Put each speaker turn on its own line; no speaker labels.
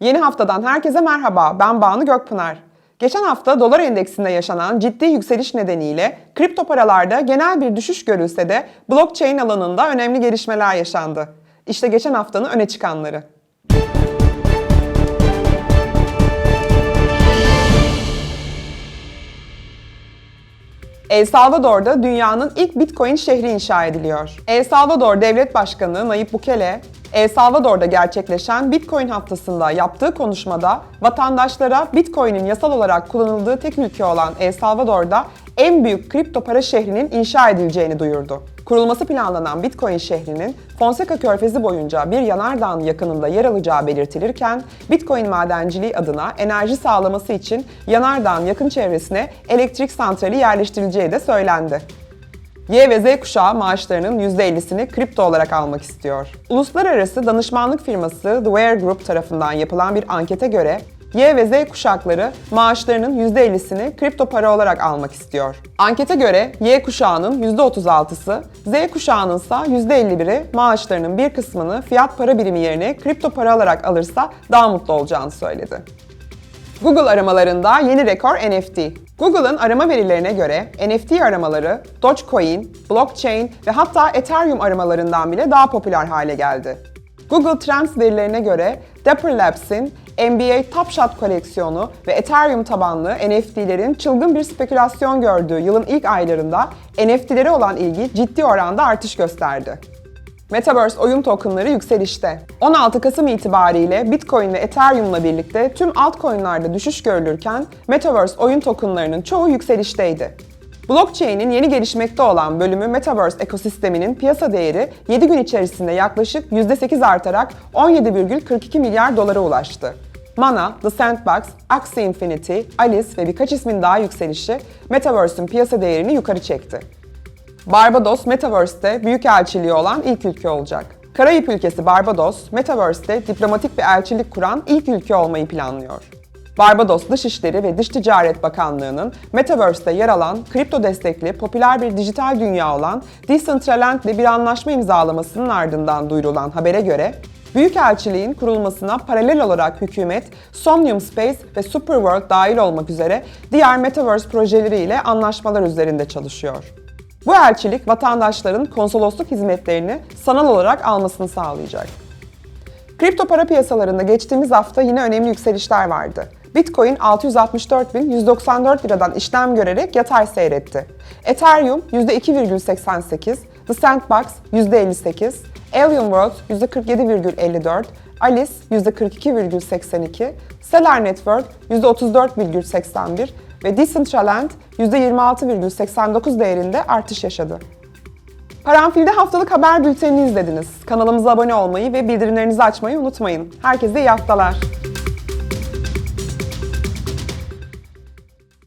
Yeni haftadan herkese merhaba. Ben Banu Gökpınar. Geçen hafta dolar endeksinde yaşanan ciddi yükseliş nedeniyle kripto paralarda genel bir düşüş görülse de blockchain alanında önemli gelişmeler yaşandı. İşte geçen haftanın öne çıkanları. El Salvador'da dünyanın ilk Bitcoin şehri inşa ediliyor. El Salvador Devlet Başkanı Nayib Bukele, El Salvador'da gerçekleşen Bitcoin haftasında yaptığı konuşmada vatandaşlara Bitcoin'in yasal olarak kullanıldığı tek ülke olan El Salvador'da en büyük kripto para şehrinin inşa edileceğini duyurdu. Kurulması planlanan Bitcoin şehrinin Fonseca Körfezi boyunca bir yanardağın yakınında yer alacağı belirtilirken, Bitcoin madenciliği adına enerji sağlaması için yanardağın yakın çevresine elektrik santrali yerleştirileceği de söylendi. Y ve Z kuşağı maaşlarının %50'sini kripto olarak almak istiyor. Uluslararası danışmanlık firması The Ware Group tarafından yapılan bir ankete göre Y ve Z kuşakları maaşlarının %50'sini kripto para olarak almak istiyor. Ankete göre Y kuşağının %36'sı, Z kuşağının ise %51'i maaşlarının bir kısmını fiyat para birimi yerine kripto para olarak alırsa daha mutlu olacağını söyledi. Google aramalarında yeni rekor NFT. Google'ın arama verilerine göre NFT aramaları Dogecoin, blockchain ve hatta Ethereum aramalarından bile daha popüler hale geldi. Google Trends verilerine göre Dapper Labs'in NBA Top Shot koleksiyonu ve Ethereum tabanlı NFT'lerin çılgın bir spekülasyon gördüğü yılın ilk aylarında NFT'lere olan ilgi ciddi oranda artış gösterdi. Metaverse oyun tokenları yükselişte. 16 Kasım itibariyle Bitcoin ve Ethereum'la birlikte tüm altcoin'larda düşüş görülürken Metaverse oyun tokenlarının çoğu yükselişteydi. Blockchain'in yeni gelişmekte olan bölümü Metaverse ekosisteminin piyasa değeri 7 gün içerisinde yaklaşık %8 artarak 17,42 milyar dolara ulaştı. Mana, The Sandbox, Axie Infinity, Alice ve birkaç ismin daha yükselişi Metaverse'ün piyasa değerini yukarı çekti. Barbados, Metaverse'te büyükelçiliği olan ilk ülke olacak. Karayip ülkesi Barbados, Metaverse'te diplomatik bir elçilik kuran ilk ülke olmayı planlıyor. Barbados Dışişleri ve Dış Ticaret Bakanlığı'nın Metaverse'te yer alan kripto destekli popüler bir dijital dünya olan Decentraland ile bir anlaşma imzalamasının ardından duyurulan habere göre Büyükelçiliğin kurulmasına paralel olarak hükümet, Somnium Space ve Superworld dahil olmak üzere diğer Metaverse projeleriyle anlaşmalar üzerinde çalışıyor. Bu elçilik vatandaşların konsolosluk hizmetlerini sanal olarak almasını sağlayacak. Kripto para piyasalarında geçtiğimiz hafta yine önemli yükselişler vardı. Bitcoin 664.194 liradan işlem görerek yatay seyretti. Ethereum %2,88, The Sandbox %58, Alien World %47,54, Alice %42,82, Stellar Network %34,81 ve Decentraland %26,89 değerinde artış yaşadı. Karanfil'de haftalık haber bültenini izlediniz. Kanalımıza abone olmayı ve bildirimlerinizi açmayı unutmayın. Herkese iyi haftalar.